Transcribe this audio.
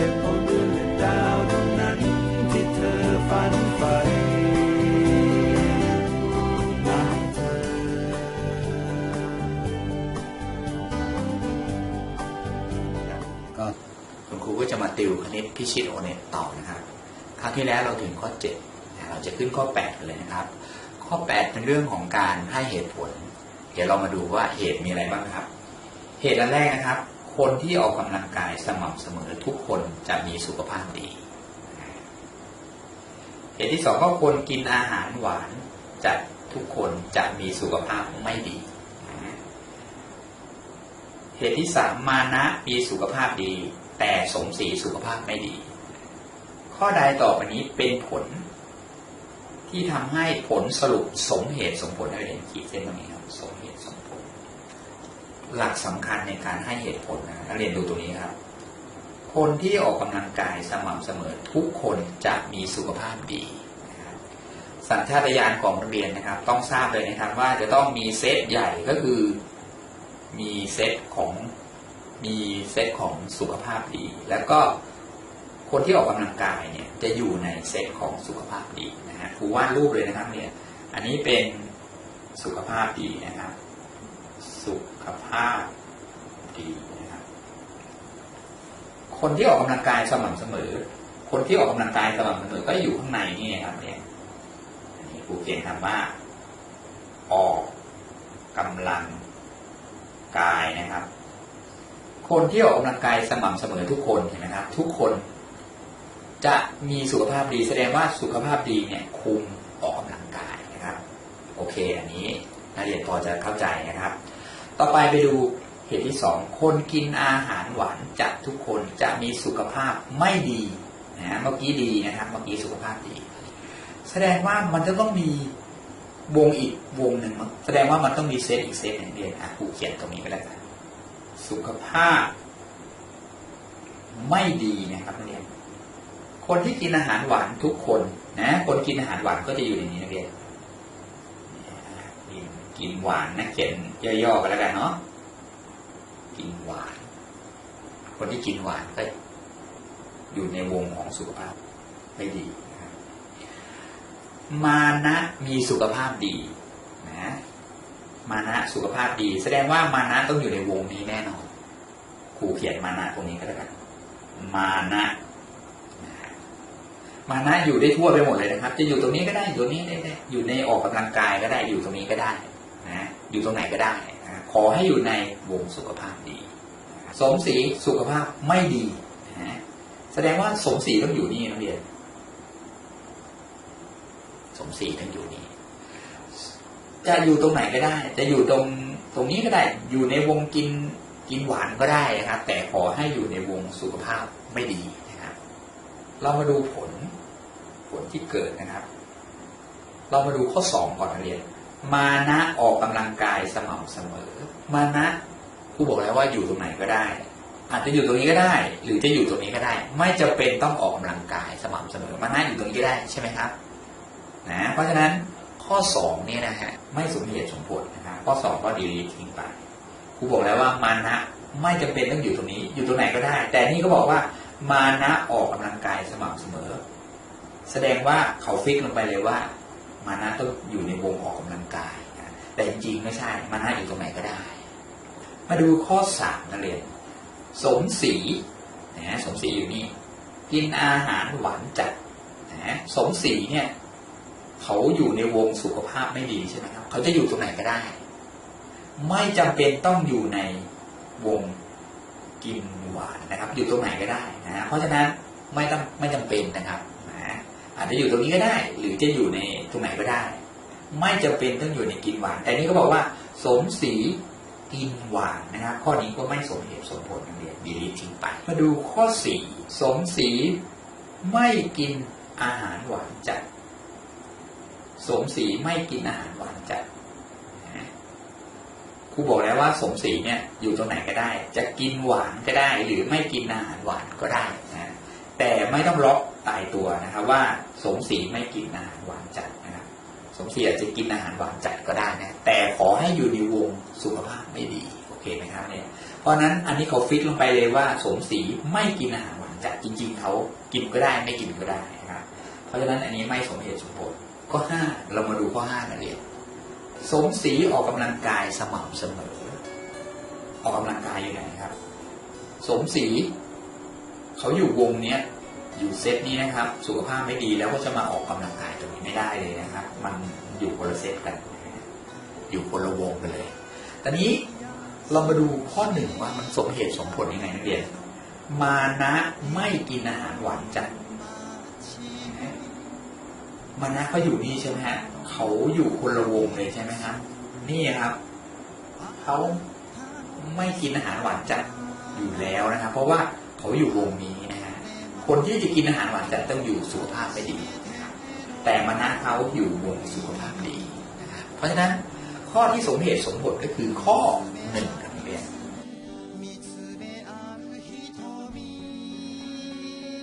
เก็บเอาดวงดาวดวงนั้นที่เธอฝันใฝ่ก็คุณครูก็จะมาติวคณิตพิชิตโอเน็ตต่อนะครับคราวที่แล้วเราถึงข้อ 7 เราจะขึ้นข้อ 8 กันเลยนะครับ ข้อ 8 เป็นเรื่องของการให้เหตุผล เดี๋ยวเรามาดูว่าเหตุมีอะไรบ้างครับ เหตุอันแรกนะครับ คนที่ออกกำลังกายสม่ำเสมอทุกคนจะมีสุขภาพดีเหตุที่สองก็คนกินอาหารหวานจะทุกคนจะมีสุขภาพไม่ดี เหตุที่สามมานะมีสุขภาพดี แต่สมศรีสุขภาพไม่ดี ข้อใดต่อไปนี้เป็นผล ที่ทำให้ผลสรุปสมเหตุสมผลได้เรียนขีดเส้นตรงนี้ครับสมเหตุ หลักสำคัญในการให้เหตุผลนะนักเรียนดูตรงนี้ครับ คนที่ออกกำลังกายสม่ำเสมอทุกคนจะมีสุขภาพดีนะครับสัญชาตญาณของนักเรียนนะครับ ต้องทราบเลยนะครับว่าจะต้องมีเซตใหญ่ก็คือมีเซตของมีเซตของสุขภาพดี แล้วก็คนที่ออกกำลังกายเนี่ยจะอยู่ในเซตของสุขภาพดีนะฮะครูวาดรูปเลยนะครับเนี่ยอันนี้เป็นสุขภาพดีนะครับ สุขภาพดีนะครับคนที่ออกกำลังกายสม่ำเสมอ คนที่ออกกำลังกายสม่ำเสมอก็อยู่ข้างในนี่นะครับ เนี่ยอันนี้ครูเขียนคำว่า ออกกำลังกายนะครับ คนที่ออกกำลังกายสม่ำเสมอทุกคนเห็นไหมครับ ทุกคนจะมีสุขภาพดีแสดงว่าสุขภาพดีเนี่ย คุมออกกำลังกายนะครับ โอเค อันนี้นักเรียนพอจะเข้าใจนะครับ ต่อไปไปดูเหตุที่สองคนกินอาหารหวานจะทุกคนจะมีสุขภาพไม่ดีนะเมื่อกี้ดีนะครับเมื่อกี้สุขภาพดี แสดงว่ามันจะต้องมีวงอีกวงหนึ่งมั้งแสดงว่ามันต้องมีเซตอีกเซตหนึ่งเรียนอะครูเขียนตรงนี้ก็แล้วกันสุขภาพ ไม่ดีนะครับนักเรียนคนที่กินอาหารหวานทุกคนนะ คนกินอาหารหวานก็จะอยู่ในนี้นักเรียน กินหวานนะเขียนย่อๆกันแล้วกันเนาะกินหวาน คนที่กินหวานก็อยู่ในวงของสุขภาพไม่ดี มานะมีสุขภาพดีนะมานะสุขภาพดี แสดงว่ามานะต้องอยู่ในวงนี้แน่นอนครูเขียนมานะตรงนี้ก็แล้วกันมานะมานะอยู่ได้ทั่วไปหมดเลยนะครับ จะอยู่ตรงนี้ก็ได้อยู่ตรงนี้ได้ได้ อยู่ในออกกำลังกายก็ได้อยู่ตรงนี้ก็ได้ นะอยู่ตรงไหนก็ได้นะขอให้อยู่ในวงสุขภาพดี สมศรีสุขภาพไม่ดีนะแสดงว่าสมศรีต้องอยู่นี่นักเรียนสมศรีต้องอยู่นี่จะอยู่ตรงไหนก็ได้ จะอยู่ตรงตรงนี้ก็ได้ อยู่ในวงกินกินหวานก็ได้นะครับแต่ขอให้อยู่ในวงสุขภาพไม่ดีนะครับ เรามาดูผลผลที่เกิดนะครับ เรามาดูข้อสองก่อนนะเรียน มานะออกกำลังกายสม่ำเสมอ มานะครูบอกแล้วว่าอยู่ตรงไหนก็ได้ อาจจะอยู่ตรงนี้ก็ได้ หรือจะอยู่ตรงนี้ก็ได้ ไม่จะเป็นต้องออกกำลังกายสม่ำเสมอ มานะอยู่ตรงนี้ก็ได้ใช่ไหมครับนะเพราะฉะนั้นข้อสองเนี่ยนะฮะไม่สมเหตุสมผลนะครับข้อสองก็ดีลีททิ้งไปครูบอกแล้วว่ามานะไม่จำเป็นต้องอยู่ตรงนี้ อยู่ตรงไหนก็ได้ แต่นี่ก็บอกว่ามานะออกกำลังกายสม่ำเสมอ แสดงว่าเขาฟิกลงไปเลยว่า มานะต้องอยู่ในวงออกกำลังกายนะแต่จริงๆไม่ใช่มานะอยู่ตรงไหนก็ได้ มาดูข้อสามนักเรียนสมศรีนะสมศรีอยู่นี่ กินอาหารหวานจัดนะสมศรีเนี่ยเขาอยู่ในวงสุขภาพไม่ดีใช่ไหมครับเขาจะอยู่ตรงไหนก็ได้ ไม่จำเป็นต้องอยู่ในวงกินหวานนะครับ อยู่ตรงไหนก็ได้นะเพราะฉะนั้นไม่ต้องไม่จำเป็นนะครับ อาจจะอยู่ตรงนี้ก็ได้ หรือจะอยู่ในตรงไหนก็ได้ ไม่จำเป็นต้องอยู่ในกินหวาน แต่นี่ก็บอกว่า สมศรีกินหวานนะครับ ข้อนี้ก็ไม่สมเหตุสมผลนักเรียนดีลิททิ้งไป มาดูข้อสี่สมศรีไม่กินอาหารหวานจัด สมศรีไม่กินอาหารหวานจัดครูบอกแล้วว่าสมศรีเนี่ยอยู่ตรงไหนก็ได้ จะกินหวานก็ได้ หรือไม่กินอาหารหวานก็ได้ แต่ไม่ต้องล็อกตายตัวนะครับ ว่าสมศรีไม่กินอาหารหวานจัดนะครับ สมศรีอาจจะกินอาหารหวานจัดก็ได้นะแต่ขอให้อยู่ในวงสุขภาพไม่ดีโอเคไหมครับเนี่ยเพราะนั้นอันนี้เขาฟิกลงไปเลยว่าสมศรีไม่กินอาหารหวานจัดจริง ๆเขากินก็ได้ไม่กินก็ได้นะครับ เพราะฉะนั้นอันนี้ไม่สมเหตุสมผลข้อห้าเรามาดูข้อห้ากันเลยสมศรีออกกำลังกายสม่ำเสมอ ออกกำลังกายอยู่ไหนครับ สมศรี เขาอยู่วงเนี้ยอยู่เซตนี้นะครับ สุขภาพไม่ดีแล้วก็จะมาออกกำลังกายตรงนี้ไม่ได้เลยนะครับ มันอยู่คนละเซตกัน อยู่คนละวงกันเลย ตอนนี้เรามาดูข้อหนึ่งว่ามันสมเหตุสมผลยังไงนักเรียน มานะไม่กินอาหารหวานจัดมานะเขาอยู่นี่ใช่ไหมฮะเขาอยู่คนละวงเลยใช่ไหมครับนี่ครับเขาไม่กินอาหารหวานจัดอยู่แล้วนะครับ เพราะว่า เขาอยู่วงนี้นะฮะคนที่จะกินอาหารหวานจัดต้องอยู่สุขภาพไม่ดีนะครับแต่มณะเขาอยู่วงสุขภาพดีนะครับเพราะฉะนั้นข้อที่สมเหตุสมผลก็คือข้อหนึ่ง